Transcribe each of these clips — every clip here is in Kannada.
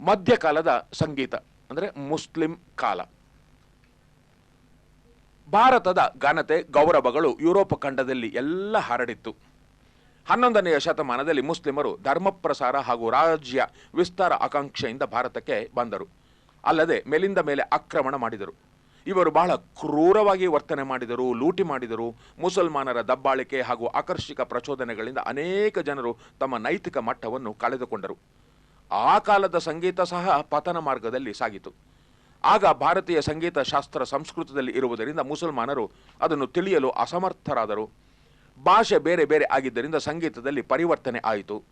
ಮಧ್ಯಕಾಲದ ಸಂಗೀತ, ಅಂದರೆ ಮುಸ್ಲಿಂ ಕಾಲ. ಭಾರತದ ಘನತೆ, ಗೌರವಗಳು ಯುರೋಪ್ ಖಂಡದಲ್ಲಿ ಎಲ್ಲ ಹರಡಿತ್ತು. ಹನ್ನೊಂದನೆಯ ಶತಮಾನದಲ್ಲಿ ಮುಸ್ಲಿಮರು ಧರ್ಮ ಪ್ರಸಾರ ಹಾಗೂ ರಾಜ್ಯ ವಿಸ್ತಾರ ಆಕಾಂಕ್ಷೆಯಿಂದ ಭಾರತಕ್ಕೆ ಬಂದರು. ಅಲ್ಲದೆ ಮೇಲಿಂದ ಮೇಲೆ ಆಕ್ರಮಣ ಮಾಡಿದರು. ಇವರು ಬಹಳ ಕ್ರೂರವಾಗಿ ವರ್ತನೆ ಮಾಡಿದರು, ಲೂಟಿ ಮಾಡಿದರು. ಮುಸಲ್ಮಾನರ ದಬ್ಬಾಳಿಕೆ ಹಾಗೂ ಆಕರ್ಷಕ ಪ್ರಚೋದನೆಗಳಿಂದ ಅನೇಕ ಜನರು ತಮ್ಮ ನೈತಿಕ ಮಟ್ಟವನ್ನು ಕಳೆದುಕೊಂಡರು. ಆ ಕಾಲದ ಸಂಗೀತ ಸಹ ಪತನ ಮಾರ್ಗದಲ್ಲಿ ಸಾಗಿತು. ಆಗ ಭಾರತೀಯ ಸಂಗೀತ ಶಾಸ್ತ್ರ ಸಂಸ್ಕೃತದಲ್ಲಿ ಇರುವುದರಿಂದ ಮುಸಲ್ಮಾನರು ಅದನ್ನು ತಿಳಿಯಲು ಅಸಮರ್ಥರಾದರು. ಭಾಷೆ ಬೇರೆ ಬೇರೆ ಆಗಿದ್ದರಿಂದ ಸಂಗೀತದಲ್ಲಿ ಪರಿವರ್ತನೆ ಆಯಿತು.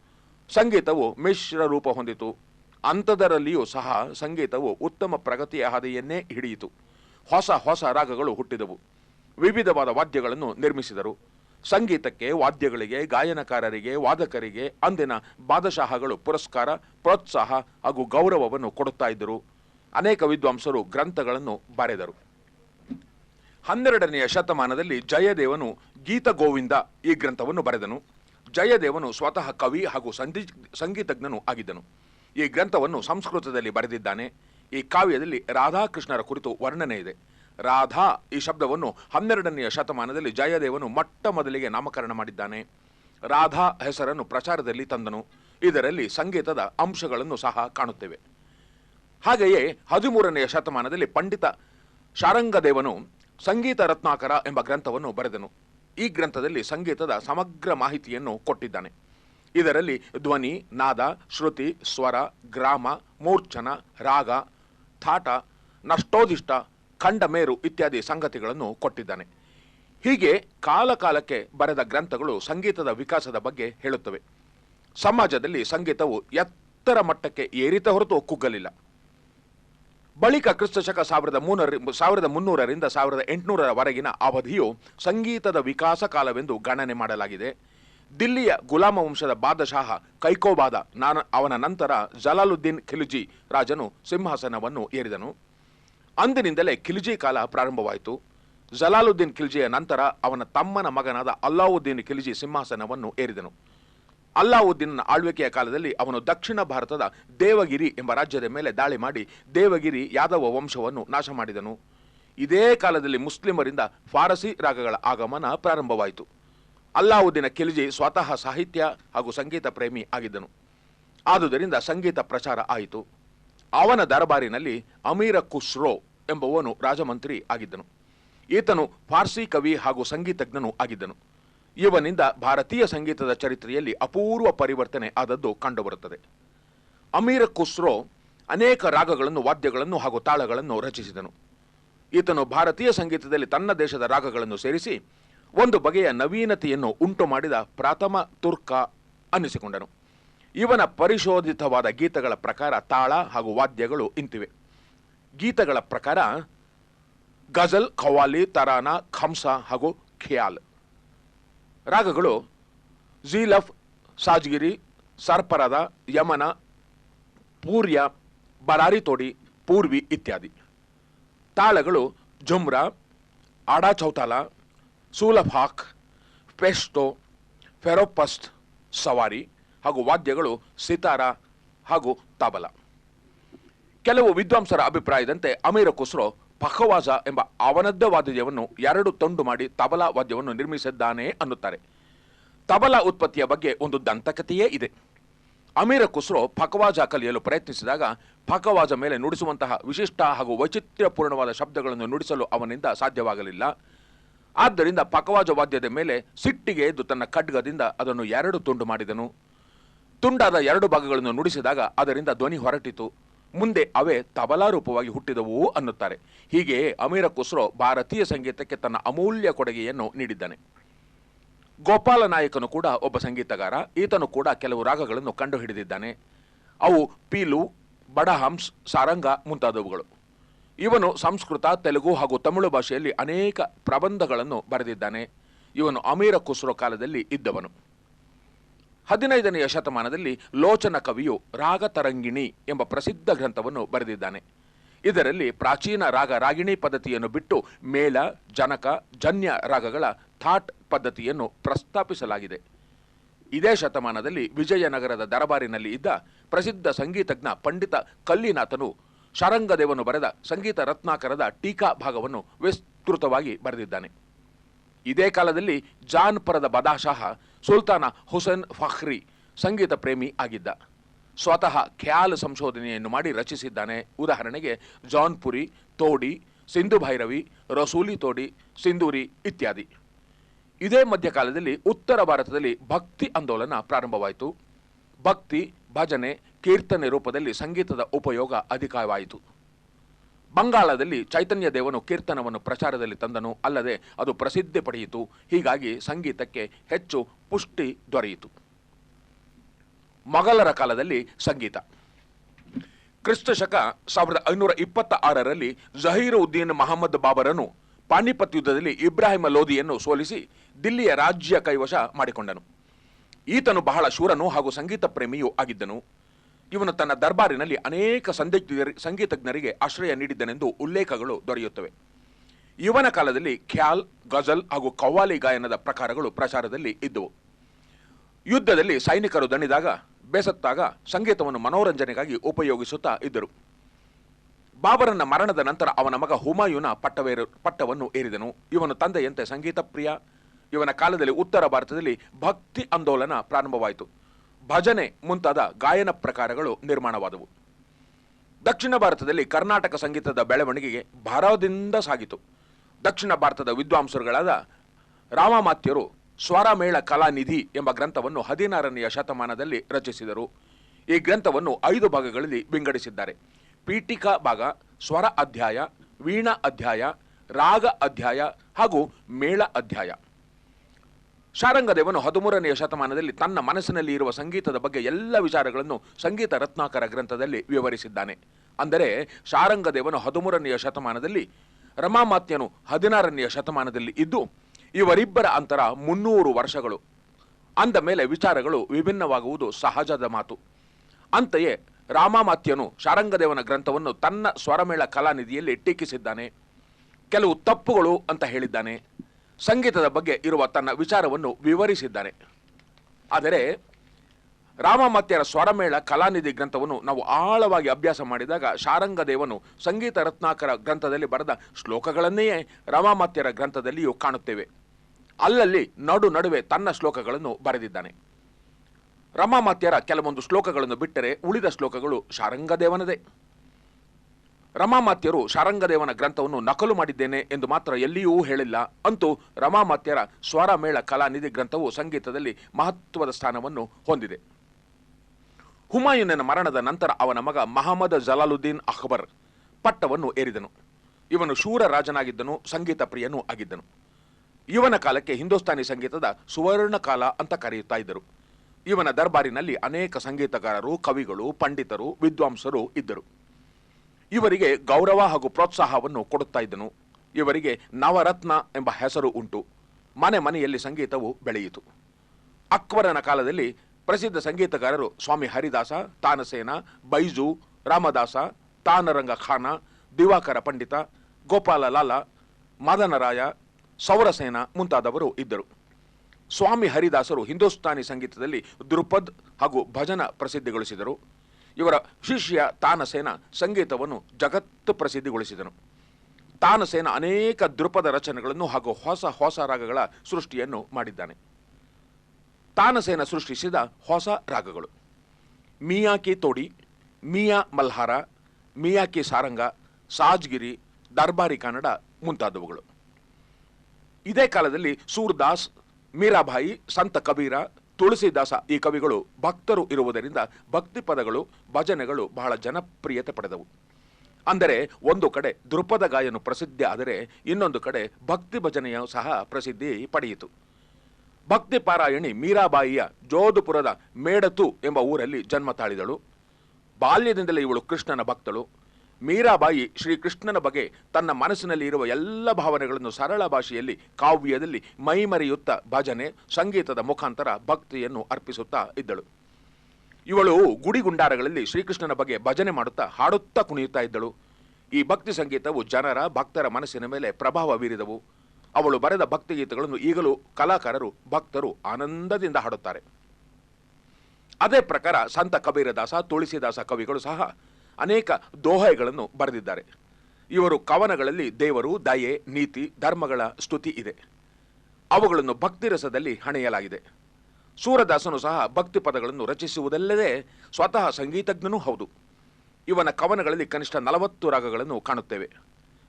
ಸಂಗೀತವು ಮಿಶ್ರ ರೂಪ ಹೊಂದಿತು. ಅಂಥದರಲ್ಲಿಯೂ ಸಹ ಸಂಗೀತವು ಉತ್ತಮ ಪ್ರಗತಿಯ ಹಾದಿಯನ್ನೇ ಹಿಡಿಯಿತು. ಹೊಸ ಹೊಸ ರಾಗಗಳು ಹುಟ್ಟಿದವು. ವಿವಿಧವಾದ ವಾದ್ಯಗಳನ್ನು ನಿರ್ಮಿಸಿದರು. ಸಂಗೀತಕ್ಕೆ, ವಾದ್ಯಗಳಿಗೆ, ಗಾಯನಕಾರರಿಗೆ, ವಾದಕರಿಗೆ ಅಂದಿನ ಬಾದಶಾಹಗಳು ಪುರಸ್ಕಾರ, ಪ್ರೋತ್ಸಾಹ ಹಾಗೂ ಗೌರವವನ್ನು ಕೊಡುತ್ತಾ ಇದ್ದರು. ಅನೇಕ ವಿದ್ವಾಂಸರು ಗ್ರಂಥಗಳನ್ನು ಬರೆದರು. ಹನ್ನೆರಡನೆಯ ಶತಮಾನದಲ್ಲಿ ಜಯದೇವನು ಗೀತ ಗೋವಿಂದ ಈ ಗ್ರಂಥವನ್ನು ಬರೆದನು. ಜಯದೇವನು ಸ್ವತಃ ಕವಿ ಹಾಗೂ ಸಂಧಿ ಸಂಗೀತಜ್ಞನು ಆಗಿದ್ದನು. ಈ ಗ್ರಂಥವನ್ನು ಸಂಸ್ಕೃತದಲ್ಲಿ ಬರೆದಿದ್ದಾನೆ. ಈ ಕಾವ್ಯದಲ್ಲಿ ರಾಧಾಕೃಷ್ಣರ ಕುರಿತು ವರ್ಣನೆ ಇದೆ. ರಾಧಾ ಈ ಶಬ್ದವನ್ನು ಹನ್ನೆರಡನೆಯ ಶತಮಾನದಲ್ಲಿ ಜಯದೇವನು ಮೊಟ್ಟ ಮೊದಲಿಗೆ ನಾಮಕರಣ ಮಾಡಿದ್ದಾನೆ. ರಾಧಾ ಹೆಸರನ್ನು ಪ್ರಚಾರದಲ್ಲಿ ತಂದನು. ಇದರಲ್ಲಿ ಸಂಗೀತದ ಅಂಶಗಳನ್ನು ಸಹ ಕಾಣುತ್ತೇವೆ. ಹಾಗೆಯೇ ಹದಿಮೂರನೆಯ ಶತಮಾನದಲ್ಲಿ ಪಂಡಿತ ಶಾರಂಗದೇವನು ಸಂಗೀತ ರತ್ನಾಕರ ಎಂಬ ಗ್ರಂಥವನ್ನು ಬರೆದನು. ಈ ಗ್ರಂಥದಲ್ಲಿ ಸಂಗೀತದ ಸಮಗ್ರ ಮಾಹಿತಿಯನ್ನು ಕೊಟ್ಟಿದ್ದಾನೆ. ಇದರಲ್ಲಿ ಧ್ವನಿ, ನಾದ, ಶ್ರುತಿ, ಸ್ವರ, ಗ್ರಾಮ, ಮೂರ್ಛನ, ರಾಗ, ಥಾಟ, ನಷ್ಟೋದಿಷ್ಟ ಖಂಡಮೇರು ಇತ್ಯಾದಿ ಸಂಗತಿಗಳನ್ನು ಕೊಟ್ಟಿದ್ದಾನೆ. ಹೀಗೆ ಕಾಲಕಾಲಕ್ಕೆ ಬರೆದ ಗ್ರಂಥಗಳು ಸಂಗೀತದ ವಿಕಾಸದ ಬಗ್ಗೆ ಹೇಳುತ್ತವೆ. ಸಮಾಜದಲ್ಲಿ ಸಂಗೀತವು ಎತ್ತರ ಮಟ್ಟಕ್ಕೆ ಏರಿತ ಹೊರತು ಕುಗ್ಗಲಿಲ್ಲ. ಬಳಿಕ ಕ್ರಿಸ್ತಶಕ ಸಾವಿರದ ಮೂನರ ಸಾವಿರದ ಮುನ್ನೂರರಿಂದ ಸಾವಿರದ ಎಂಟುನೂರರವರೆಗಿನ ಅವಧಿಯು ಸಂಗೀತದ ವಿಕಾಸ ಕಾಲವೆಂದು ಗಣನೆ ಮಾಡಲಾಗಿದೆ. ದಿಲ್ಲಿಯ ಗುಲಾಮ ವಂಶದ ಬಾದಶಾಹ ಕೈಕೋಬಾದ, ನಾನು ಅವನ ನಂತರ ಜಲಾಲುದ್ದೀನ್ ಖಿಲ್ಜಿ ರಾಜನು ಸಿಂಹಾಸನವನ್ನು ಏರಿದನು. ಅಂದಿನಿಂದಲೇ ಖಿಲ್ಜಿ ಕಾಲ ಪ್ರಾರಂಭವಾಯಿತು. ಜಲಾಲುದ್ದೀನ್ ಖಿಲ್ಜಿಯ ನಂತರ ಅವನ ತಮ್ಮನ ಮಗನಾದ ಅಲ್ಲಾವುದ್ದೀನ್ ಖಿಲ್ಜಿ ಸಿಂಹಾಸನವನ್ನು ಏರಿದನು. ಅಲ್ಲಾವುದ್ದೀನ್ ಆಳ್ವಿಕೆಯ ಕಾಲದಲ್ಲಿ ಅವನು ದಕ್ಷಿಣ ಭಾರತದ ದೇವಗಿರಿ ಎಂಬ ರಾಜ್ಯದ ಮೇಲೆ ದಾಳಿ ಮಾಡಿ ದೇವಗಿರಿ ಯಾದವ ವಂಶವನ್ನು ನಾಶ ಮಾಡಿದನು. ಇದೇ ಕಾಲದಲ್ಲಿ ಮುಸ್ಲಿಮರಿಂದ ಫಾರಸಿ ರಾಗಗಳ ಆಗಮನ ಪ್ರಾರಂಭವಾಯಿತು. ಅಲ್ಲಾವುದ್ದೀನ ಖಿಲ್ಜಿ ಸ್ವತಃ ಸಾಹಿತ್ಯ ಹಾಗೂ ಸಂಗೀತ ಪ್ರೇಮಿ ಆಗಿದ್ದನು. ಆದುದರಿಂದ ಸಂಗೀತ ಪ್ರಚಾರ ಆಯಿತು. ಅವನ ದರಬಾರಿನಲ್ಲಿ ಅಮೀರ ಖುಸ್ರೋ ಎಂಬುವನು ರಾಜಮಂತ್ರಿ ಆಗಿದ್ದನು. ಈತನು ಪಾರ್ಸಿ ಕವಿ ಹಾಗೂ ಸಂಗೀತಜ್ಞನೂ ಆಗಿದ್ದನು. ಇವನಿಂದ ಭಾರತೀಯ ಸಂಗೀತದ ಚರಿತ್ರೆಯಲ್ಲಿ ಅಪೂರ್ವ ಪರಿವರ್ತನೆ ಆದದ್ದು ಕಂಡುಬರುತ್ತದೆ. ಅಮೀರ ಖುಸ್ರೋ ಅನೇಕ ರಾಗಗಳನ್ನು, ವಾದ್ಯಗಳನ್ನು ಹಾಗೂ ತಾಳಗಳನ್ನು ರಚಿಸಿದನು. ಈತನು ಭಾರತೀಯ ಸಂಗೀತದಲ್ಲಿ ತನ್ನ ದೇಶದ ರಾಗಗಳನ್ನು ಸೇರಿಸಿ ಒಂದು ಬಗೆಯ ನವೀನತೆಯನ್ನು ಉಂಟು ಮಾಡಿದ ಪ್ರಥಮ ತುರ್ಕ ಅನ್ನಿಸಿಕೊಂಡನು. ಇವನ ಪರಿಶೋಧಿತವಾದ ಗೀತಗಳ ಪ್ರಕಾರ ತಾಳ ಹಾಗೂ ವಾದ್ಯಗಳು ಇಂತಿವೆ. ಗೀತಗಳ ಪ್ರಕಾರ ಗಜಲ್, ಖವಾಲಿ, ತರಾನ ಖಂಸ ಹಾಗೂ ಖಿಯಾಲ್. ರಾಗಗಳು ಝೀಲಫ್, ಸಾಜ್ಗಿರಿ, ಸರ್ಪರದ, ಯಮನ, ಪೂರ್ಯ, ಬರಾರಿ ತೋಡಿ, ಪೂರ್ವಿ ಇತ್ಯಾದಿ. ತಾಳಗಳು ಝುಮ್ರ ಆಡಾ ಚೌತಾಲ ಸೂಲಫಾಕ್ ಪೆಸ್ಟೋ ಫೆರೋಪಸ್ಟ್, ಸವಾರಿ ಹಾಗೂ ವಾದ್ಯಗಳು ಸಿತಾರ ಹಾಗೂ ತಬಲ. ಕೆಲವು ವಿದ್ವಾಂಸರ ಅಭಿಪ್ರಾಯದಂತೆ ಅಮೀರ ಖುಸ್ರೋ ಪಖವಾಜ ಎಂಬ ಅವನದ್ದೇ ವಾದ್ಯವನ್ನು ಎರಡು ತುಂಡು ಮಾಡಿ ತಬಲಾ ವಾದ್ಯವನ್ನು ನಿರ್ಮಿಸಿದ್ದಾನೆ ಅನ್ನುತ್ತಾರೆ. ತಬಲಾ ಉತ್ಪತ್ತಿಯ ಬಗ್ಗೆ ಒಂದು ದಂತಕಥೆಯೇ ಇದೆ. ಅಮೀರ ಖುಸ್ರೋ ಪಖವಾಜ ಕಲಿಯಲು ಪ್ರಯತ್ನಿಸಿದಾಗ ಪಖವಾಜ ಮೇಲೆ ನುಡಿಸುವಂತಹ ವಿಶಿಷ್ಟ ಹಾಗೂ ವೈಚಿತ್ರ್ಯಪೂರ್ಣವಾದ ಶಬ್ದಗಳನ್ನು ನುಡಿಸಲು ಅವನಿಂದ ಸಾಧ್ಯವಾಗಲಿಲ್ಲ. ಆದ್ದರಿಂದ ಪಖವಾಜ ವಾದ್ಯದ ಮೇಲೆ ಸಿಟ್ಟಿಗೆ ಎದ್ದು ತನ್ನ ಖಡ್ಗದಿಂದ ಅದನ್ನು ಎರಡು ತುಂಡು ಮಾಡಿದನು. ತುಂಡಾದ ಎರಡು ಭಾಗಗಳನ್ನು ನುಡಿಸಿದಾಗ ಅದರಿಂದ ಧ್ವನಿ ಹೊರಟಿತು. ಮುಂದೆ ಅವೇ ತಬಲಾ ರೂಪವಾಗಿ ಹುಟ್ಟಿದವು ಅನ್ನುತ್ತಾರೆ. ಹೀಗೆ ಅಮೀರ ಖುಸ್ರೋ ಭಾರತೀಯ ಸಂಗೀತಕ್ಕೆ ತನ್ನ ಅಮೂಲ್ಯ ಕೊಡುಗೆಯನ್ನು ನೀಡಿದ್ದಾನೆ. ಗೋಪಾಲ ನಾಯಕನು ಕೂಡ ಒಬ್ಬ ಸಂಗೀತಗಾರ, ಈತನು ಕೂಡ ಕೆಲವು ರಾಗಗಳನ್ನು ಕಂಡುಹಿಡಿದಿದ್ದಾನೆ. ಅವು ಪೀಲು, ಬಡಹಂಸ್, ಸಾರಂಗ ಮುಂತಾದವುಗಳು. ಇವನು ಸಂಸ್ಕೃತ, ತೆಲುಗು ಹಾಗೂ ತಮಿಳು ಭಾಷೆಯಲ್ಲಿ ಅನೇಕ ಪ್ರಬಂಧಗಳನ್ನು ಬರೆದಿದ್ದಾನೆ. ಇವನು ಅಮೀರ ಖುಸ್ರೋ ಕಾಲದಲ್ಲಿ ಇದ್ದವನು. ಹದಿನೈದನೆಯ ಶತಮಾನದಲ್ಲಿ ಲೋಚನ ಕವಿಯು ರಾಗತರಂಗಿಣಿ ಎಂಬ ಪ್ರಸಿದ್ಧ ಗ್ರಂಥವನ್ನು ಬರೆದಿದ್ದಾನೆ. ಇದರಲ್ಲಿ ಪ್ರಾಚೀನ ರಾಗ ರಾಗಿಣಿ ಪದ್ಧತಿಯನ್ನು ಬಿಟ್ಟು ಮೇಳ, ಜನಕ, ಜನ್ಯ ರಾಗಗಳ ಥಾಟ್ ಪದ್ಧತಿಯನ್ನು ಪ್ರಸ್ತಾಪಿಸಲಾಗಿದೆ. ಇದೇ ಶತಮಾನದಲ್ಲಿ ವಿಜಯನಗರದ ದರಬಾರಿನಲ್ಲಿ ಇದ್ದ ಪ್ರಸಿದ್ಧ ಸಂಗೀತಜ್ಞ ಪಂಡಿತ ಕಲ್ಲಿನಾಥನು ಶರಂಗದೇವನು ಬರೆದ ಸಂಗೀತ ರತ್ನಾಕರದ ಟೀಕಾ ಭಾಗವನ್ನು ವಿಸ್ತೃತವಾಗಿ ಬರೆದಿದ್ದಾನೆ. ಇದೇ ಕಾಲದಲ್ಲಿ ಜಾನ್ಪರದ ಬದಾಶಾಹ ಸುಲ್ತಾನ ಹುಸೇನ್ ಫಖ್ರಿ ಸಂಗೀತ ಪ್ರೇಮಿ ಆಗಿದ್ದ. ಸ್ವತಃ ಖ್ಯಾಲ್ ಸಂಶೋಧನೆಯನ್ನು ಮಾಡಿ ರಚಿಸಿದ್ದಾನೆ. ಉದಾಹರಣೆಗೆ ಜಾನ್ಪುರಿ ತೋಡಿ, ಸಿಂಧು ಭೈರವಿ, ರಸೂಲಿ ತೋಡಿ, ಸಿಂಧೂರಿ ಇತ್ಯಾದಿ. ಇದೇ ಮಧ್ಯಕಾಲದಲ್ಲಿ ಉತ್ತರ ಭಾರತದಲ್ಲಿ ಭಕ್ತಿ ಆಂದೋಲನ ಪ್ರಾರಂಭವಾಯಿತು. ಭಕ್ತಿ, ಭಜನೆ, ಕೀರ್ತನೆ ರೂಪದಲ್ಲಿ ಸಂಗೀತದ ಉಪಯೋಗ ಅಧಿಕವಾಯಿತು. ಬಂಗಾಳದಲ್ಲಿ ಚೈತನ್ಯ ದೇವನು ಕೀರ್ತನವನ್ನು ಪ್ರಚಾರದಲ್ಲಿ ತಂದನು, ಅಲ್ಲದೆ ಅದು ಪ್ರಸಿದ್ಧಿ ಪಡೆಯಿತು. ಹೀಗಾಗಿ ಸಂಗೀತಕ್ಕೆ ಹೆಚ್ಚು ಪುಷ್ಟಿ ದೊರೆಯಿತು. ಮೊಘಲರ ಕಾಲದಲ್ಲಿ ಸಂಗೀತ. ಕ್ರಿಸ್ತ ಶಕ ಸಾವಿರದ ಐನೂರ ಇಪ್ಪತ್ತ ಆರರಲ್ಲಿ ಜಹೀರ್ ಉದ್ದೀನ್ ಮಹಮ್ಮದ್ ಬಾಬರನು ಪಾಣಿಪತ್ ಯುದ್ಧದಲ್ಲಿ ಇಬ್ರಾಹಿಮ ಲೋಧಿಯನ್ನು ಸೋಲಿಸಿ ದಿಲ್ಲಿಯ ರಾಜ್ಯ ಕೈವಶ ಮಾಡಿಕೊಂಡನು. ಈತನು ಬಹಳ ಶೂರನು ಹಾಗೂ ಸಂಗೀತ ಪ್ರೇಮಿಯೂ ಆಗಿದ್ದನು. ಇವನು ತನ್ನ ದರ್ಬಾರಿನಲ್ಲಿ ಅನೇಕ ಸಂದಿಗ್ಧ ಸಂಗೀತಜ್ಞರಿಗೆ ಆಶ್ರಯ ನೀಡಿದ್ದನೆಂದು ಉಲ್ಲೇಖಗಳು ದೊರೆಯುತ್ತವೆ. ಇವನ ಕಾಲದಲ್ಲಿ ಖ್ಯಾಲ್, ಗಜಲ್ ಹಾಗೂ ಕವ್ವಾಲಿ ಗಾಯನದ ಪ್ರಕಾರಗಳು ಪ್ರಚಾರದಲ್ಲಿ ಇದ್ದವು. ಯುದ್ಧದಲ್ಲಿ ಸೈನಿಕರು ದಣಿದಾಗ, ಬೇಸತ್ತಾಗ ಸಂಗೀತವನ್ನು ಮನೋರಂಜನೆಗಾಗಿ ಉಪಯೋಗಿಸುತ್ತಾ ಇದ್ದರು. ಬಾಬರನ ಮರಣದ ನಂತರ ಅವನ ಮಗ ಹುಮಾಯೂನ ಪಟ್ಟವೇರು ಪಟ್ಟವನ್ನು ಏರಿದನು. ಇವನು ತಂದೆಯಂತೆ ಸಂಗೀತ ಪ್ರಿಯ ಇವನ ಕಾಲದಲ್ಲಿ ಉತ್ತರ ಭಾರತದಲ್ಲಿ ಭಕ್ತಿ ಆಂದೋಲನ ಪ್ರಾರಂಭವಾಯಿತು. ಭಜನೆ ಮುಂತಾದ ಗಾಯನ ಪ್ರಕಾರಗಳು ನಿರ್ಮಾಣವಾದವು. ದಕ್ಷಿಣ ಭಾರತದಲ್ಲಿ ಕರ್ನಾಟಕ ಸಂಗೀತದ ಬೆಳವಣಿಗೆಗೆ ಭರದಿಂದ ಸಾಗಿತು. ದಕ್ಷಿಣ ಭಾರತದ ವಿದ್ವಾಂಸರುಗಳಾದ ರಾಮಮಾತ್ಯರು ಸ್ವರಮೇಳ ಕಲಾನಿಧಿ ಎಂಬ ಗ್ರಂಥವನ್ನು ಹದಿನಾರನೆಯ ಶತಮಾನದಲ್ಲಿ ರಚಿಸಿದರು. ಈ ಗ್ರಂಥವನ್ನು ಐದು ಭಾಗಗಳಲ್ಲಿ ವಿಂಗಡಿಸಿದ್ದಾರೆ. ಪೀಠಿಕಾ ಭಾಗ, ಸ್ವರ ಅಧ್ಯಾಯ, ವೀಣಾ ಅಧ್ಯಾಯ, ರಾಗ ಅಧ್ಯಾಯ ಹಾಗೂ ಮೇಳ ಅಧ್ಯಾಯ. ಶಾರಂಗದೇವನು ಹದಿಮೂರನೆಯ ಶತಮಾನದಲ್ಲಿ ತನ್ನ ಮನಸ್ಸಿನಲ್ಲಿ ಇರುವ ಸಂಗೀತದ ಬಗ್ಗೆ ಎಲ್ಲ ವಿಚಾರಗಳನ್ನು ಸಂಗೀತ ರತ್ನಾಕರ ಗ್ರಂಥದಲ್ಲಿ ವಿವರಿಸಿದ್ದಾನೆ. ಅಂದರೆ ಶಾರಂಗದೇವನು ಹದಿಮೂರನೆಯ ಶತಮಾನದಲ್ಲಿ ರಮಾಮಾತ್ಯನು ಹದಿನಾರನೆಯ ಶತಮಾನದಲ್ಲಿ ಇದ್ದು, ಇವರಿಬ್ಬರ ಅಂತರ ಮುನ್ನೂರು ವರ್ಷಗಳು. ಅಂದ ಮೇಲೆ ವಿಚಾರಗಳು ವಿಭಿನ್ನವಾಗುವುದು ಸಹಜದ ಮಾತು. ಅಂತೆಯೇ ರಾಮಾಮಾತ್ಯನು ಶಾರಂಗದೇವನ ಗ್ರಂಥವನ್ನು ತನ್ನ ಸ್ವರಮೇಳ ಕಲಾನಿಧಿಯಲ್ಲಿ ಟೀಕಿಸಿದ್ದಾನೆ. ಕೆಲವು ತಪ್ಪುಗಳು ಅಂತ ಹೇಳಿದ್ದಾನೆ. ಸಂಗೀತದ ಬಗ್ಗೆ ಇರುವ ತನ್ನ ವಿಚಾರವನ್ನು ವಿವರಿಸಿದ್ದಾರೆ. ಆದರೆ ರಾಮಮತ್ಯರ ಸ್ವರಮೇಳ ಕಲಾನಿಧಿ ಗ್ರಂಥವನ್ನು ನಾವು ಆಳವಾಗಿ ಅಭ್ಯಾಸ ಮಾಡಿದಾಗ ಶಾರಂಗದೇವನು ಸಂಗೀತ ರತ್ನಾಕರ ಗ್ರಂಥದಲ್ಲಿ ಬರೆದ ಶ್ಲೋಕಗಳನ್ನೆಯೇ ರಾಮಮತ್ಯರ ಗ್ರಂಥದಲ್ಲಿಯೂ ಕಾಣುತ್ತೇವೆ. ಅಲ್ಲಲ್ಲಿ ನಡು ನಡುವೆ ತನ್ನ ಶ್ಲೋಕಗಳನ್ನು ಬರೆದಿದ್ದಾನೆ. ರಮಾಮಾತ್ಯರ ಕೆಲವೊಂದು ಶ್ಲೋಕಗಳನ್ನು ಬಿಟ್ಟರೆ ಉಳಿದ ಶ್ಲೋಕಗಳು ಶಾರಂಗದೇವನದೇ. ರಮಾಮಾತ್ಯರು ಶಾರಂಗದೇವನ ಗ್ರಂಥವನ್ನು ನಕಲು ಮಾಡಿದ್ದೇನೆ ಎಂದು ಮಾತ್ರ ಎಲ್ಲಿಯೂ ಹೇಳಿಲ್ಲ. ಅಂತೂ ರಮಾಮಾತ್ಯರ ಸ್ವರಮೇಳ ಕಲಾನಿಧಿ ಗ್ರಂಥವು ಸಂಗೀತದಲ್ಲಿ ಮಹತ್ವದ ಸ್ಥಾನವನ್ನು ಹೊಂದಿದೆ. ಹುಮಾಯೂನನ ಮರಣದ ನಂತರ ಅವನ ಮಗ ಮಹಮ್ಮದ್ ಜಲಾಲುದ್ದೀನ್ ಅಕ್ಬರ್ ಪಟ್ಟವನ್ನು ಏರಿದನು. ಇವನು ಶೂರ ರಾಜನಾಗಿದ್ದನು, ಸಂಗೀತ ಪ್ರಿಯನೂ ಆಗಿದ್ದನು. ಇವನ ಕಾಲಕ್ಕೆ ಹಿಂದೂಸ್ತಾನಿ ಸಂಗೀತದ ಸುವರ್ಣ ಕಾಲ ಅಂತ ಕರೆಯುತ್ತಾ ಇದ್ದರು. ಇವನ ದರ್ಬಾರಿನಲ್ಲಿ ಅನೇಕ ಸಂಗೀತಗಾರರು, ಕವಿಗಳು, ಪಂಡಿತರು, ವಿದ್ವಾಂಸರು ಇದ್ದರು. ಇವರಿಗೆ ಗೌರವ ಹಾಗೂ ಪ್ರೋತ್ಸಾಹವನ್ನು ಕೊಡುತ್ತಾ ಇದ್ದನು. ಇವರಿಗೆ ನವರತ್ನ ಎಂಬ ಹೆಸರು ಉಂಟು. ಮನೆ ಮನೆಯಲ್ಲಿ ಸಂಗೀತವು ಬೆಳೆಯಿತು. ಅಕ್ಬರನ ಕಾಲದಲ್ಲಿ ಪ್ರಸಿದ್ಧ ಸಂಗೀತಗಾರರು ಸ್ವಾಮಿ ಹರಿದಾಸ, ತಾನಸೇನ, ಬೈಜು, ರಾಮದಾಸ, ತಾನರಂಗ ಖಾನ, ದಿವಾಕರ ಪಂಡಿತ, ಗೋಪಾಲ ಲಾಲ, ಮದನರಾಯ, ಸೌರಸೇನ ಮುಂತಾದವರು ಇದ್ದರು. ಸ್ವಾಮಿ ಹರಿದಾಸರು ಹಿಂದೂಸ್ತಾನಿ ಸಂಗೀತದಲ್ಲಿ ದೃಪದ್ ಹಾಗೂ ಭಜನ ಪ್ರಸಿದ್ಧಿಗೊಳಿಸಿದರು. ಇವರ ಶಿಷ್ಯ ತಾನಸೇನ ಸಂಗೀತವನ್ನು ಜಗತ್ತು ಪ್ರಸಿದ್ಧಿಗೊಳಿಸಿದನು. ತಾನಸೇನ ಅನೇಕ ದೃಪದ ರಚನೆಗಳನ್ನು ಹಾಗೂ ಹೊಸ ಹೊಸ ರಾಗಗಳ ಸೃಷ್ಟಿಯನ್ನು ಮಾಡಿದ್ದಾನೆ. ತಾನಸೇನ ಸೃಷ್ಟಿಸಿದ ಹೊಸ ರಾಗಗಳು. ಮಿಯಾಕಿ ತೋಡಿ, ಮಿಯಾ ಮಲ್ಹಾರ ಮಿಯಾಕಿ ಸಾರಂಗ, ಸಾಜ್ಗಿರಿ, ದರ್ಬಾರಿ ಕನ್ನಡ ಮುಂತಾದವುಗಳು. ಇದೇ ಕಾಲದಲ್ಲಿ ಸೂರ್ದಾಸ್, ಮೀರಾಬಾಯಿ, ಸಂತ ಕಬೀರ ತುಳಸಿದಾಸ ಈ ಕವಿಗಳು ಭಕ್ತರು ಇರುವುದರಿಂದ ಭಕ್ತಿ ಪದಗಳು, ಭಜನೆಗಳು ಬಹಳ ಜನಪ್ರಿಯತೆ ಪಡೆದವು. ಅಂದರೆ ಒಂದು ಕಡೆ ದೃಪದ ಗಾಯನು ಪ್ರಸಿದ್ಧಿ ಆದರೆ ಇನ್ನೊಂದು ಕಡೆ ಭಕ್ತಿ ಭಜನೆಯು ಸಹ ಪ್ರಸಿದ್ಧಿ ಪಡೆಯಿತು. ಭಕ್ತಿ ಪಾರಾಯಣಿ ಮೀರಾಬಾಯಿಯ ಜೋಧಪುರದ ಮೇಡತು ಎಂಬ ಊರಲ್ಲಿ ಜನ್ಮ ತಾಳಿದಳು. ಬಾಲ್ಯದಿಂದಲೇ ಇವಳು ಕೃಷ್ಣನ ಭಕ್ತಳು. ಮೀರಾಬಾಯಿ ಶ್ರೀಕೃಷ್ಣನ ಬಗ್ಗೆ ತನ್ನ ಮನಸ್ಸಿನಲ್ಲಿ ಇರುವ ಎಲ್ಲ ಭಾವನೆಗಳನ್ನು ಸರಳ ಭಾಷೆಯಲ್ಲಿ ಕಾವ್ಯದಲ್ಲಿ ಮೈಮರೆಯುತ್ತಾ ಭಜನೆ, ಸಂಗೀತದ ಮುಖಾಂತರ ಭಕ್ತಿಯನ್ನು ಅರ್ಪಿಸುತ್ತಾ ಇದ್ದಳು. ಇವಳು ಗುಡಿಗುಂಡಾರಗಳಲ್ಲಿ ಶ್ರೀಕೃಷ್ಣನ ಬಗ್ಗೆ ಭಜನೆ ಮಾಡುತ್ತಾ ಹಾಡುತ್ತಾ ಕುಣಿಯುತ್ತಾ ಇದ್ದಳು. ಈ ಭಕ್ತಿ ಸಂಗೀತವು ಜನರ, ಭಕ್ತರ ಮನಸ್ಸಿನ ಮೇಲೆ ಪ್ರಭಾವ ಬೀರಿದವು. ಅವಳು ಬರೆದ ಭಕ್ತಿಗೀತೆಗಳನ್ನು ಈಗಲೂ ಕಲಾಕಾರರು, ಭಕ್ತರು ಆನಂದದಿಂದ ಹಾಡುತ್ತಾರೆ. ಅದೇ ಪ್ರಕಾರ ಸಂತ ಕಬೀರದಾಸ, ತುಳಸಿದಾಸ ಕವಿಗಳು ಸಹ ಅನೇಕ ದೋಹೆಗಳನ್ನು ಬರೆದಿದ್ದಾರೆ. ಇವರು ಕವನಗಳಲ್ಲಿ ದೇವರು, ದಯೆ, ನೀತಿ, ಧರ್ಮಗಳ ಸ್ತುತಿ ಇದೆ. ಅವುಗಳನ್ನು ಭಕ್ತಿರಸದಲ್ಲಿ ಹಣೆಯಲಾಗಿದೆ. ಸೂರದಾಸನು ಸಹ ಭಕ್ತಿ ಪದಗಳನ್ನು ರಚಿಸುವುದಲ್ಲದೆ ಸ್ವತಃ ಸಂಗೀತಜ್ಞನೂ ಹೌದು. ಇವನ ಕವನಗಳಲ್ಲಿ ಕನಿಷ್ಠ ನಲವತ್ತು ರಾಗಗಳನ್ನು ಕಾಣುತ್ತೇವೆ.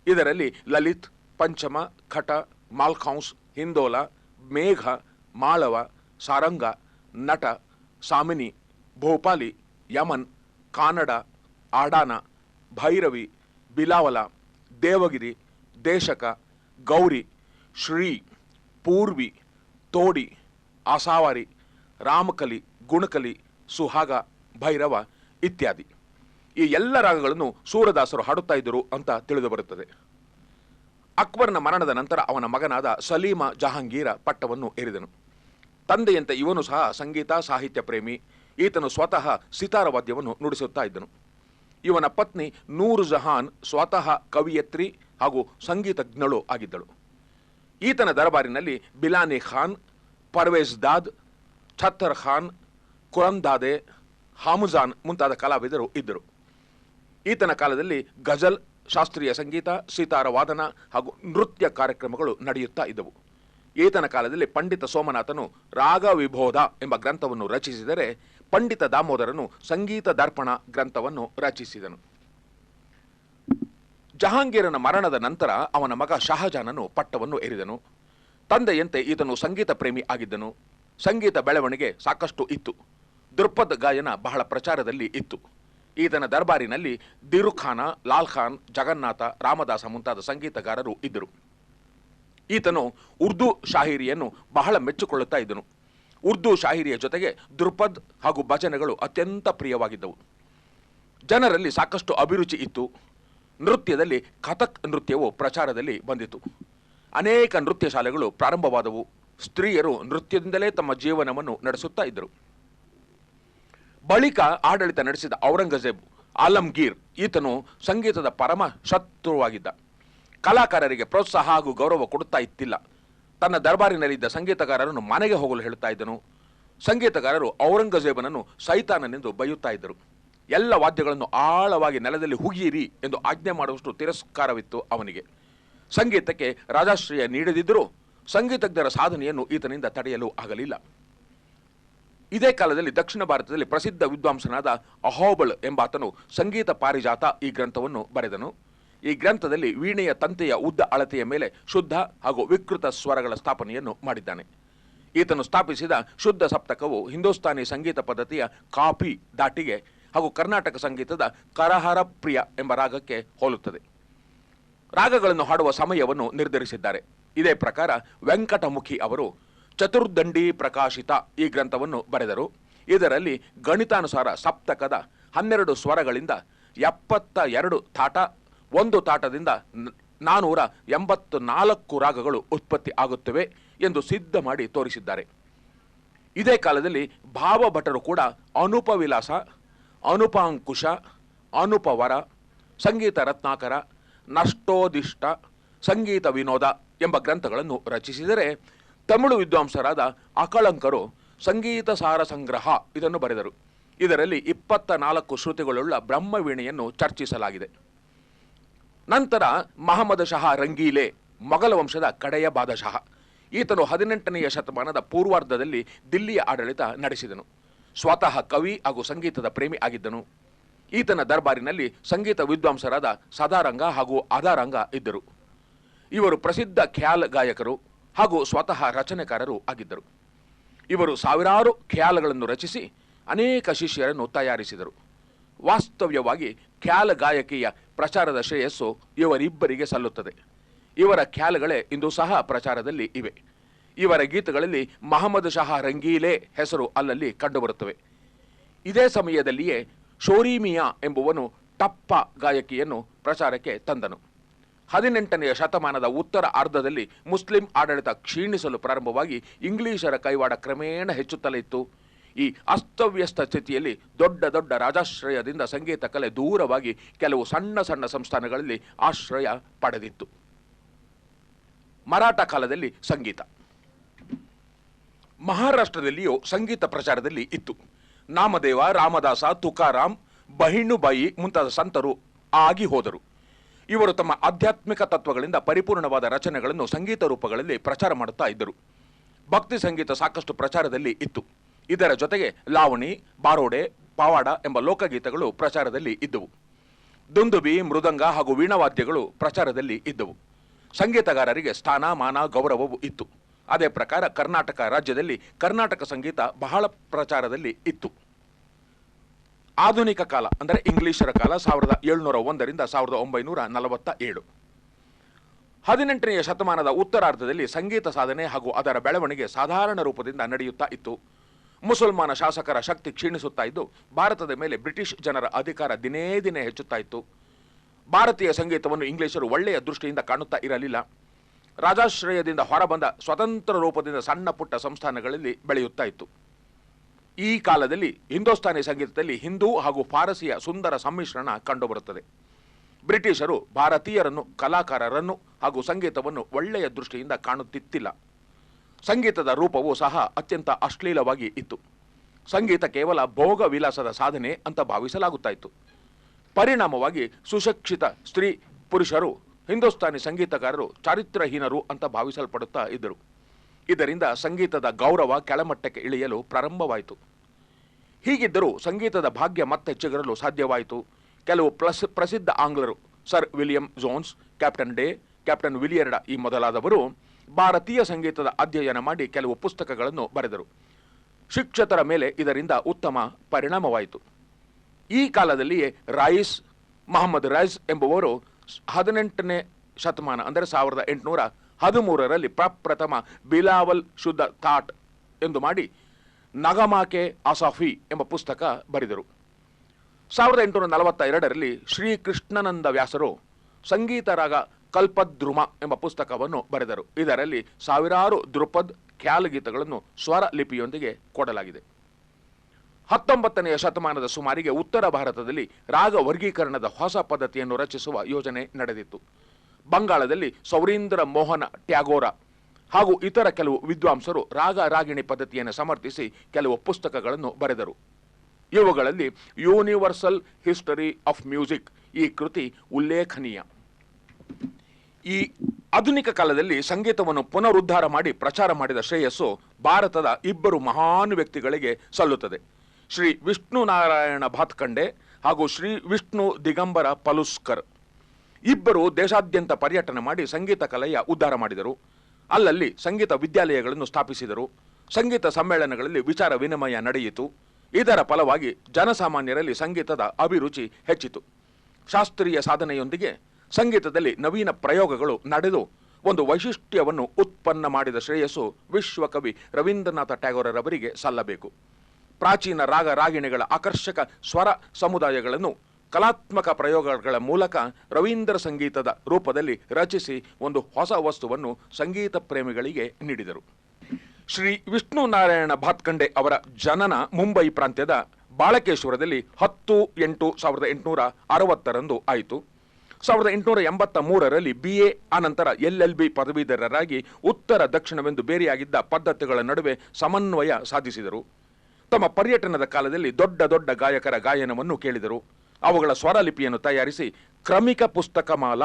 ಇದರಲ್ಲಿ ಲಲಿತ್, ಪಂಚಮ, ಖಟ ಮಾಲ್ಖೌನ್ಸ್ ಹಿಂದೋಲ, ಮೇಘ, ಮಾಳವ, ಸಾರಂಗ, ನಟ, ಸಾಮಿನಿ, ಭೋಪಾಲಿ, ಯಮನ್, ಕಾನಡ ಆಡಾನ, ಭೈರವಿ, ಬಿಲಾವಲ, ದೇವಗಿರಿ, ದೇಶಕ, ಗೌರಿ, ಶ್ರೀ, ಪೂರ್ವಿ, ತೋಡಿ, ಆಸಾವಾರಿ, ರಾಮಕಲಿ, ಗುಣಕಲಿ, ಸುಹಾಗ, ಭೈರವ ಇತ್ಯಾದಿ. ಈ ಎಲ್ಲ ರಾಗಗಳನ್ನು ಸೂರದಾಸರು ಹಾಡುತ್ತಾ ಇದ್ದರು ಅಂತ ತಿಳಿದು ಬರುತ್ತದೆ ಅಕ್ಬರ್ನ ಮರಣದ ನಂತರ ಅವನ ಮಗನಾದ ಸಲೀಮ ಜಹಾಂಗೀರ ಪಟ್ಟವನ್ನು ಏರಿದನು. ತಂದೆಯಂತೆ ಇವನು ಸಹ ಸಂಗೀತ, ಸಾಹಿತ್ಯ ಪ್ರೇಮಿ. ಈತನು ಸ್ವತಃ ಸಿತಾರ ವಾದ್ಯವನ್ನು ನುಡಿಸುತ್ತಾ ಇದ್ದನು. ಇವನ ಪತ್ನಿ ನೂರ್ ಜಹಾನ್ ಸ್ವತಃ ಕವಿಯತ್ರಿ ಹಾಗೂ ಸಂಗೀತಜ್ಞಳು ಆಗಿದ್ದಳು. ಈತನ ದರಬಾರಿನಲ್ಲಿ ಬಿಲಾನಿ ಖಾನ್, ಪರ್ವೇಜ್ ದಾದ್, ಛತ್ತರ್ ಖಾನ್, ಕುರಂದಾದೆ, ಹಾಮುಜಾನ್ ಮುಂತಾದ ಕಲಾವಿದರು ಇದ್ದರು. ಈತನ ಕಾಲದಲ್ಲಿ ಗಜಲ್, ಶಾಸ್ತ್ರೀಯ ಸಂಗೀತ, ಸಿತಾರ ವಾದನ ಹಾಗೂ ನೃತ್ಯ ಕಾರ್ಯಕ್ರಮಗಳು ನಡೆಯುತ್ತಾ ಇದ್ದವು. ಈತನ ಕಾಲದಲ್ಲಿ ಪಂಡಿತ ಸೋಮನಾಥನು ರಾಗ ವಿಭೋಧ ಎಂಬ ಗ್ರಂಥವನ್ನು ರಚಿಸಿದರೆ ಪಂಡಿತ ದಾಮೋದರನು ಸಂಗೀತ ದರ್ಪಣ ಗ್ರಂಥವನ್ನು ರಚಿಸಿದನು. ಜಹಾಂಗೀರನ ಮರಣದ ನಂತರ ಅವನ ಮಗ ಶಹಜಾನನು ಪಟ್ಟವನ್ನು ಏರಿದನು ತಂದೆಯಂತೆ ಈತನು ಸಂಗೀತ ಪ್ರೇಮಿ ಆಗಿದ್ದನು. ಸಂಗೀತ ಬೆಳವಣಿಗೆ ಸಾಕಷ್ಟು ಇತ್ತು. ದೃಪದ್ ಗಾಯನ ಬಹಳ ಪ್ರಚಾರದಲ್ಲಿ ಇತ್ತು. ಈತನ ದರ್ಬಾರಿನಲ್ಲಿ ದಿರುಖಾನ ಲಾಲ್ ಖಾನ್ ಜಗನ್ನಾಥ, ರಾಮದಾಸ ಮುಂತಾದ ಸಂಗೀತಗಾರರು ಇದ್ದರು. ಈತನು ಉರ್ದು ಶಾಹಿರಿಯನ್ನು ಬಹಳ ಮೆಚ್ಚಿಕೊಳ್ಳುತ್ತಾ ಇದ್ದನು. ಉರ್ದು ಶಾಹಿರಿಯ ಜೊತೆಗೆ ದೃಪದ್ ಹಾಗೂ ಭಜನೆಗಳು ಅತ್ಯಂತ ಪ್ರಿಯವಾಗಿದ್ದವು. ಜನರಲ್ಲಿ ಸಾಕಷ್ಟು ಅಭಿರುಚಿ ಇತ್ತು. ನೃತ್ಯದಲ್ಲಿ ಕಥಕ್ ನೃತ್ಯವು ಪ್ರಚಾರದಲ್ಲಿ ಬಂದಿತು. ಅನೇಕ ನೃತ್ಯ ಶಾಲೆಗಳು ಪ್ರಾರಂಭವಾದವು. ಸ್ತ್ರೀಯರು ನೃತ್ಯದಿಂದಲೇ ತಮ್ಮ ಜೀವನವನ್ನು ನಡೆಸುತ್ತಾ ಇದ್ದರು. ಬಳಿಕ ಆಡಳಿತ ನಡೆಸಿದ ಔರಂಗಜೇಬ್ ಆಲಂಗೀರ್ ಈತನು ಸಂಗೀತದ ಪರಮ ಶತ್ರುವಾಗಿದ್ದ. ಕಲಾಕಾರರಿಗೆ ಪ್ರೋತ್ಸಾಹ ಹಾಗೂ ಗೌರವ ಕೊಡುತ್ತಾ ಇತ್ತಿಲ್ಲ. ತನ್ನ ದರ್ಬಾರಿನಲ್ಲಿದ್ದ ಸಂಗೀತಗಾರರನ್ನು ಮನೆಗೆ ಹೋಗಲು ಹೇಳುತ್ತಾ ಇದ್ದನು. ಸಂಗೀತಗಾರರು ಔರಂಗಜೇಬನನ್ನು ಸೈತಾನನೆಂದು ಬೈಯುತ್ತಾ ಇದ್ದರು. ಎಲ್ಲ ವಾದ್ಯಗಳನ್ನು ಆಳವಾಗಿ ನೆಲದಲ್ಲಿ ಹುಗಿಯಿರಿ ಎಂದು ಆಜ್ಞೆ ಮಾಡುವಷ್ಟು ತಿರಸ್ಕಾರವಿತ್ತು ಅವನಿಗೆ. ಸಂಗೀತಕ್ಕೆ ರಾಜಾಶ್ರಯ ನೀಡದಿದ್ದರೂ ಸಂಗೀತಜ್ಞರ ಸಾಧನೆಯನ್ನು ಈತನಿಂದ ತಡೆಯಲು ಆಗಲಿಲ್ಲ. ಇದೇ ಕಾಲದಲ್ಲಿ ದಕ್ಷಿಣ ಭಾರತದಲ್ಲಿ ಪ್ರಸಿದ್ಧ ವಿದ್ವಾಂಸನಾದ ಅಹೋಬಲ್ ಎಂಬಾತನು ಸಂಗೀತ ಪಾರಿಜಾತ ಈ ಗ್ರಂಥವನ್ನು ಬರೆದನು. ಈ ಗ್ರಂಥದಲ್ಲಿ ವೀಣೆಯ ತಂತೆಯ ಉದ್ದ ಅಳತೆಯ ಮೇಲೆ ಶುದ್ಧ ಹಾಗೂ ವಿಕೃತ ಸ್ವರಗಳ ಸ್ಥಾಪನೆಯನ್ನು ಮಾಡಿದ್ದಾನೆ. ಈತನು ಸ್ಥಾಪಿಸಿದ ಶುದ್ಧ ಸಪ್ತಕವು ಹಿಂದೂಸ್ತಾನಿ ಸಂಗೀತ ಪದ್ಧತಿಯ ಕಾಪಿ ದಾಟಿಗೆ ಹಾಗೂ ಕರ್ನಾಟಕ ಸಂಗೀತದ ಕರಹರ ಪ್ರಿಯ ಎಂಬ ರಾಗಕ್ಕೆ ಹೋಲುತ್ತದೆ. ರಾಗಗಳನ್ನು ಹಾಡುವ ಸಮಯವನ್ನು ನಿರ್ಧರಿಸಿದ್ದಾರೆ. ಇದೇ ಪ್ರಕಾರ ವೆಂಕಟಮುಖಿ ಅವರು ಚತುರ್ದಂಡಿ ಪ್ರಕಾಶಿತ ಈ ಗ್ರಂಥವನ್ನು ಬರೆದರು. ಇದರಲ್ಲಿ ಗಣಿತಾನುಸಾರ ಸಪ್ತಕದ ಹನ್ನೆರಡು ಸ್ವರಗಳಿಂದ ಎಪ್ಪತ್ತ ಎರಡು ತಾಟ ಒಂದು ತಾಟದಿಂದ ನಾನೂರ ಎಂಬತ್ತು ನಾಲ್ಕು ರಾಗಗಳು ಉತ್ಪತ್ತಿ ಆಗುತ್ತವೆ ಎಂದು ಸಿದ್ಧ ಮಾಡಿ ತೋರಿಸಿದ್ದಾರೆ. ಇದೇ ಕಾಲದಲ್ಲಿ ಭಾವಭಟರು ಕೂಡ ಅನುಪವಿಲಾಸ, ಅನುಪಾಂಕುಶ, ಅನುಪವರ, ಸಂಗೀತ ರತ್ನಾಕರ, ನಷ್ಟೋದಿಷ್ಟ, ಸಂಗೀತ ವಿನೋದ ಎಂಬ ಗ್ರಂಥಗಳನ್ನು ರಚಿಸಿದರೆ ತಮಿಳು ವಿದ್ವಾಂಸರಾದ ಅಕಳಂಕರು ಸಂಗೀತ ಸಾರ ಸಂಗ್ರಹ ಇದನ್ನು ಬರೆದರು. ಇದರಲ್ಲಿ ಇಪ್ಪತ್ತ ನಾಲ್ಕು ಶ್ರುತಿಗಳುಳ್ಳ ಬ್ರಹ್ಮವೀಣೆಯನ್ನು ಚರ್ಚಿಸಲಾಗಿದೆ. ನಂತರ ಮಹಮ್ಮದ್ ಶಹ ರಂಗೀಲೆ ಮೊಘಲ ವಂಶದ ಕಡೆಯ ಬಾದಶಾಹ. ಈತನು ಹದಿನೆಂಟನೆಯ ಶತಮಾನದ ಪೂರ್ವಾರ್ಧದಲ್ಲಿ ದಿಲ್ಲಿಯ ಆಡಳಿತ ನಡೆಸಿದನು. ಸ್ವತಃ ಕವಿ ಹಾಗೂ ಸಂಗೀತದ ಪ್ರೇಮಿ ಆಗಿದ್ದನು. ಈತನ ದರ್ಬಾರಿನಲ್ಲಿ ಸಂಗೀತ ವಿದ್ವಾಂಸರಾದ ಸದಾರಂಗ ಹಾಗೂ ಆಧಾರಂಗ ಇದ್ದರು. ಇವರು ಪ್ರಸಿದ್ಧ ಖ್ಯಾಲ್ ಗಾಯಕರು ಹಾಗೂ ಸ್ವತಃ ರಚನೆಕಾರರು ಆಗಿದ್ದರು. ಇವರು ಸಾವಿರಾರು ಖ್ಯಾಲಗಳನ್ನು ರಚಿಸಿ ಅನೇಕ ಶಿಷ್ಯರನ್ನು ತಯಾರಿಸಿದರು. ವಾಸ್ತವ್ಯವಾಗಿ ಖ್ಯಾಲ್ ಗಾಯಕಿಯ ಪ್ರಚಾರದ ಶ್ರೇಯಸ್ಸು ಇವರಿಬ್ಬರಿಗೆ ಸಲ್ಲುತ್ತದೆ. ಇವರ ಖ್ಯಾಲಗಳೇ ಇಂದು ಸಹ ಪ್ರಚಾರದಲ್ಲಿ ಇವೆ. ಇವರ ಗೀತಗಳಲ್ಲಿ ಮಹಮ್ಮದ್ ಶಹ ರಂಗೀಲೆ ಹೆಸರು ಅಲ್ಲಲ್ಲಿ ಕಂಡುಬರುತ್ತವೆ. ಇದೇ ಸಮಯದಲ್ಲಿಯೇ ಶೋರಿಮಿಯಾ ಎಂಬುವನು ಟಪ್ಪ ಗಾಯಕಿಯನ್ನು ಪ್ರಚಾರಕ್ಕೆ ತಂದನು. ಹದಿನೆಂಟನೆಯ ಶತಮಾನದ ಉತ್ತರ ಅರ್ಧದಲ್ಲಿ ಮುಸ್ಲಿಂ ಆಡಳಿತ ಕ್ಷೀಣಿಸಲು ಪ್ರಾರಂಭವಾಗಿ ಇಂಗ್ಲಿಷರ ಕೈವಾಡ ಕ್ರಮೇಣ ಹೆಚ್ಚುತ್ತಲೇ ಇತ್ತು. ಈ ಅಸ್ತವ್ಯಸ್ತ ಸ್ಥಿತಿಯಲ್ಲಿ ದೊಡ್ಡ ದೊಡ್ಡ ರಾಜಾಶ್ರಯದಿಂದ ಸಂಗೀತ ಕಲೆ ದೂರವಾಗಿ ಕೆಲವು ಸಣ್ಣ ಸಣ್ಣ ಸಂಸ್ಥಾನಗಳಲ್ಲಿ ಆಶ್ರಯ ಪಡೆದಿತ್ತು. ಮರಾಠ ಕಾಲದಲ್ಲಿ ಸಂಗೀತ. ಮಹಾರಾಷ್ಟ್ರದಲ್ಲಿಯೂ ಸಂಗೀತ ಪ್ರಚಾರದಲ್ಲಿ ಇತ್ತು. ನಾಮದೇವ, ರಾಮದಾಸ, ತುಕಾರಾಮ್ ಬಹಿಣ್ಣುಬಾಯಿ ಮುಂತಾದ ಸಂತರು ಆಗಿ ಹೋದರು. ಇವರು ತಮ್ಮ ಆಧ್ಯಾತ್ಮಿಕ ತತ್ವಗಳಿಂದ ಪರಿಪೂರ್ಣವಾದ ರಚನೆಗಳನ್ನು ಸಂಗೀತ ರೂಪಗಳಲ್ಲಿ ಪ್ರಚಾರ ಮಾಡುತ್ತಾ ಇದ್ದರು. ಭಕ್ತಿ ಸಂಗೀತ ಸಾಕಷ್ಟು ಪ್ರಚಾರದಲ್ಲಿ ಇತ್ತು. ಇದರ ಜೊತೆಗೆ ಲಾವಣಿ, ಬಾರೋಡೆ, ಪಾವಾಡ ಎಂಬ ಲೋಕಗೀತಗಳು ಪ್ರಚಾರದಲ್ಲಿ ಇದ್ದವು. ದುಂದುಬಿ, ಮೃದಂಗ ಹಾಗೂ ವೀಣಾವಾದ್ಯಗಳು ಪ್ರಚಾರದಲ್ಲಿ ಇದ್ದವು. ಸಂಗೀತಗಾರರಿಗೆ ಸ್ಥಾನ, ಮಾನ, ಗೌರವವು ಇತ್ತು. ಅದೇ ಪ್ರಕಾರ ಕರ್ನಾಟಕ ರಾಜ್ಯದಲ್ಲಿ ಕರ್ನಾಟಕ ಸಂಗೀತ ಬಹಳ ಪ್ರಚಾರದಲ್ಲಿ ಇತ್ತು. ಆಧುನಿಕ ಕಾಲ, ಅಂದರೆ ಇಂಗ್ಲಿಷರ ಕಾಲ, ಸಾವಿರದ ಏಳುನೂರ ಒಂದರಿಂದ ಸಾವಿರದ ಒಂಬೈನೂರ ನಲವತ್ತ ಏಳು. ಹದಿನೆಂಟನೆಯ ಶತಮಾನದ ಉತ್ತರಾರ್ಧದಲ್ಲಿ ಸಂಗೀತ ಸಾಧನೆ ಹಾಗೂ ಅದರ ಬೆಳವಣಿಗೆ ಸಾಧಾರಣ ರೂಪದಿಂದ ನಡೆಯುತ್ತಾ ಇತ್ತು. ಮುಸಲ್ಮಾನ ಶಾಸಕರ ಶಕ್ತಿ ಕ್ಷೀಣಿಸುತ್ತಾ ಇದ್ದು, ಭಾರತದ ಮೇಲೆ ಬ್ರಿಟಿಷ್ ಜನರ ಅಧಿಕಾರ ದಿನೇ ದಿನೇ ಹೆಚ್ಚುತ್ತಾ ಇತ್ತು. ಭಾರತೀಯ ಸಂಗೀತವನ್ನು ಇಂಗ್ಲಿಷರು ಒಳ್ಳೆಯ ದೃಷ್ಟಿಯಿಂದ ಕಾಣುತ್ತಾ ಇರಲಿಲ್ಲ. ರಾಜಾಶ್ರಯದಿಂದ ಹೊರಬಂದ ಸ್ವತಂತ್ರ ರೂಪದಿಂದ ಸಣ್ಣ ಪುಟ್ಟ ಸಂಸ್ಥಾನಗಳಲ್ಲಿ ಬೆಳೆಯುತ್ತಾ ಇತ್ತು. ಈ ಕಾಲದಲ್ಲಿ ಹಿಂದೂಸ್ತಾನಿ ಸಂಗೀತದಲ್ಲಿ ಹಿಂದೂ ಹಾಗೂ ಫಾರಸಿಯ ಸುಂದರ ಸಮ್ಮಿಶ್ರಣ ಕಂಡುಬರುತ್ತದೆ. ಬ್ರಿಟಿಷರು ಭಾರತೀಯರನ್ನು, ಕಲಾಕಾರರನ್ನು ಹಾಗೂ ಸಂಗೀತವನ್ನು ಒಳ್ಳೆಯ ದೃಷ್ಟಿಯಿಂದ ಕಾಣುತ್ತಿತ್ತಿಲ್ಲ. ಸಂಗೀತದ ರೂಪವು ಸಹ ಅತ್ಯಂತ ಅಶ್ಲೀಲವಾಗಿ ಇತ್ತು. ಸಂಗೀತ ಕೇವಲ ಭೋಗ ವಿಲಾಸದ ಸಾಧನೆ ಅಂತ ಭಾವಿಸಲಾಗುತ್ತಾ ಇತ್ತು ಪರಿಣಾಮವಾಗಿ ಸುಶಿಕ್ಷಿತ ಸ್ತ್ರೀ, ಪುರುಷರು, ಹಿಂದೂಸ್ತಾನಿ ಸಂಗೀತಗಾರರು ಚಾರಿತ್ರಹೀನರು ಅಂತ ಭಾವಿಸಲ್ಪಡುತ್ತಾ ಇದ್ದರು. ಇದರಿಂದ ಸಂಗೀತದ ಗೌರವ ಕೆಳಮಟ್ಟಕ್ಕೆ ಇಳಿಯಲು ಪ್ರಾರಂಭವಾಯಿತು. ಹೀಗಿದ್ದರೂ ಸಂಗೀತದ ಭಾಗ್ಯ ಮತ್ತೆ ಚಿಗುರಲು ಸಾಧ್ಯವಾಯಿತು. ಕೆಲವು ಪ್ರಸ್, ಪ್ರಸಿದ್ಧ ಆಂಗ್ಲರು, sir William Jones, captain Day, captain Wilford ಈ ಮೊದಲಾದವರು ಭಾರತೀಯ ಸಂಗೀತದ ಅಧ್ಯಯನ ಮಾಡಿ ಕೆಲವು ಪುಸ್ತಕಗಳನ್ನು ಬರೆದರು. ಶಿಕ್ಷಕರ ಮೇಲೆ ಇದರಿಂದ ಉತ್ತಮ ಪರಿಣಾಮವಾಯಿತು. ಈ ಕಾಲದಲ್ಲಿಯೇ ರಾಯಿಸ್, ಮಹಮ್ಮದ್ ರೈಸ್ ಎಂಬುವರು ಹದಿನೆಂಟನೇ ಶತಮಾನ, ಅಂದರೆ ಸಾವಿರದ ಎಂಟುನೂರ ಹದಿಮೂರರಲ್ಲಿ ಪ್ರಪ್ರಥಮ ಬಿಲಾವಲ್ ಶುದ್ಧ ಥಾಟ್ ಎಂದು ಮಾಡಿ ನಗಮಾಕೆ ಅಸಾಫಿ ಎಂಬ ಪುಸ್ತಕ ಬರೆದರು. ಸಾವಿರದ ಎಂಟುನೂರ ನಲವತ್ತ ಎರಡರಲ್ಲಿ ಶ್ರೀ ಕೃಷ್ಣನಂದ ವ್ಯಾಸರು ಸಂಗೀತ ರಾಗ ಕಲ್ಪದ್ರುಮ ಎಂಬ ಪುಸ್ತಕವನ್ನು ಬರೆದರು. ಇದರಲ್ಲಿ ಸಾವಿರಾರು ದ್ರುಪದ್ ಖ್ಯಾಲ್ ಗೀತಗಳನ್ನು ಸ್ವರ ಲಿಪಿಯೊಂದಿಗೆ ಕೊಡಲಾಗಿದೆ. ಹತ್ತೊಂಬತ್ತನೆಯ ಶತಮಾನದ ಸುಮಾರಿಗೆ ಉತ್ತರ ಭಾರತದಲ್ಲಿ ರಾಗ ವರ್ಗೀಕರಣದ ಹೊಸ ಪದ್ಧತಿಯನ್ನು ರಚಿಸುವ ಯೋಜನೆ ನಡೆದಿತ್ತು. ಬಂಗಾಳದಲ್ಲಿ ಸೌರೀಂದ್ರ ಮೋಹನ ಟ್ಯಾಗೋರ ಹಾಗೂ ಇತರ ಕೆಲವು ವಿದ್ವಾಂಸರು ರಾಗ ರಾಗಿಣಿ ಪದ್ಧತಿಯನ್ನು ಸಮರ್ಥಿಸಿ ಕೆಲವು ಪುಸ್ತಕಗಳನ್ನು ಬರೆದರು. ಇವುಗಳಲ್ಲಿ ಯೂನಿವರ್ಸಲ್ ಹಿಸ್ಟರಿ ಆಫ್ ಮ್ಯೂಸಿಕ್ ಈ ಕೃತಿ ಉಲ್ಲೇಖನೀಯ. ಈ ಆಧುನಿಕ ಕಾಲದಲ್ಲಿ ಸಂಗೀತವನ್ನು ಪುನರುದ್ಧಾರ ಮಾಡಿ ಪ್ರಚಾರ ಮಾಡಿದ ಶ್ರೇಯಸ್ಸು ಭಾರತದ ಇಬ್ಬರು ಮಹಾನ್ ವ್ಯಕ್ತಿಗಳಿಗೆ ಸಲ್ಲುತ್ತದೆ. ಶ್ರೀ ವಿಷ್ಣು ನಾರಾಯಣ ಭಾತ್ಕಂಡೆ ಹಾಗೂ ಶ್ರೀ ವಿಷ್ಣು ದಿಗಂಬರ ಪಲುಸ್ಕರ್ ಇಬ್ಬರು ದೇಶಾದ್ಯಂತ ಪರ್ಯಟನೆ ಮಾಡಿ ಸಂಗೀತ ಕಲೆಯ ಉದ್ಧಾರ ಮಾಡಿದರು. ಅಲ್ಲಲ್ಲಿ ಸಂಗೀತ ವಿದ್ಯಾಲಯಗಳನ್ನು ಸ್ಥಾಪಿಸಿದರು. ಸಂಗೀತ ಸಮ್ಮೇಳನಗಳಲ್ಲಿ ವಿಚಾರ ವಿನಿಮಯ ನಡೆಯಿತು. ಇದರ ಫಲವಾಗಿ ಜನಸಾಮಾನ್ಯರಲ್ಲಿ ಸಂಗೀತದ ಅಭಿರುಚಿ ಹೆಚ್ಚಿತು. ಶಾಸ್ತ್ರೀಯ ಸಾಧನೆಯೊಂದಿಗೆ ಸಂಗೀತದಲ್ಲಿ ನವೀನ ಪ್ರಯೋಗಗಳು ನಡೆದು ಒಂದು ವೈಶಿಷ್ಟ್ಯವನ್ನು ಉತ್ಪನ್ನ ಮಾಡಿದ ಶ್ರೇಯಸ್ಸು ವಿಶ್ವಕವಿ ರವೀಂದ್ರನಾಥ ಟ್ಯಾಗೋರರವರಿಗೆ ಸಲ್ಲಬೇಕು. ಪ್ರಾಚೀನ ರಾಗ ರಾಗಿಣಿಗಳ ಆಕರ್ಷಕ ಸ್ವರ ಸಮುದಾಯಗಳನ್ನು ಕಲಾತ್ಮಕ ಪ್ರಯೋಗಗಳ ಮೂಲಕ ರವೀಂದ್ರ ಸಂಗೀತದ ರೂಪದಲ್ಲಿ ರಚಿಸಿ ಒಂದು ಹೊಸ ವಸ್ತುವನ್ನು ಸಂಗೀತ ಪ್ರೇಮಿಗಳಿಗೆ ನೀಡಿದರು. ಶ್ರೀ ವಿಷ್ಣು ನಾರಾಯಣ ಭಾತ್ಕಂಡೆ ಅವರ ಜನನ ಮುಂಬೈ ಪ್ರಾಂತ್ಯದ ಬಾಳಕೇಶ್ವರದಲ್ಲಿ ಹತ್ತು ಎಂಟು ಸಾವಿರದ ಎಂಟುನೂರ ಅರವತ್ತರಂದು ಆಯಿತು. ಸಾವಿರದ ಎಂಟುನೂರ ಎಂಬತ್ತ ಮೂರರಲ್ಲಿ ಬಿ ಎ ಆನಂತರ ಎಲ್ ಎಲ್ ಬಿ ಪದವೀಧರರಾಗಿ ಉತ್ತರ, ದಕ್ಷಿಣವೆಂದು ಬೇರೆಯಾಗಿದ್ದ ಪದ್ಧತಿಗಳ ನಡುವೆ ಸಮನ್ವಯ ಸಾಧಿಸಿದರು. ತಮ್ಮ ಪರ್ಯಟನದ ಕಾಲದಲ್ಲಿ ದೊಡ್ಡ ದೊಡ್ಡ ಗಾಯಕರ ಗಾಯನವನ್ನು ಕೇಳಿದರು. ಅವುಗಳ ಸ್ವರಲಿಪಿಯನ್ನು ತಯಾರಿಸಿ ಕ್ರಮಿಕ ಪುಸ್ತಕಮಾಲ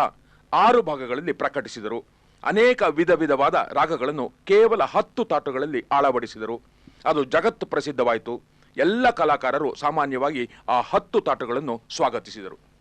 ಆರು ಭಾಗಗಳಲ್ಲಿ ಪ್ರಕಟಿಸಿದರು. ಅನೇಕ ವಿಧ ವಿಧವಾದ ರಾಗಗಳನ್ನು ಕೇವಲ ಹತ್ತು ತಾಟುಗಳಲ್ಲಿ ಅಳವಡಿಸಿದರು ಅದು ಜಗತ್ತು ಪ್ರಸಿದ್ಧವಾಯಿತು. ಎಲ್ಲ ಕಲಾಕಾರರು ಸಾಮಾನ್ಯವಾಗಿ ಆ ಹತ್ತು ತಾಟುಗಳನ್ನು ಸ್ವಾಗತಿಸಿದರು.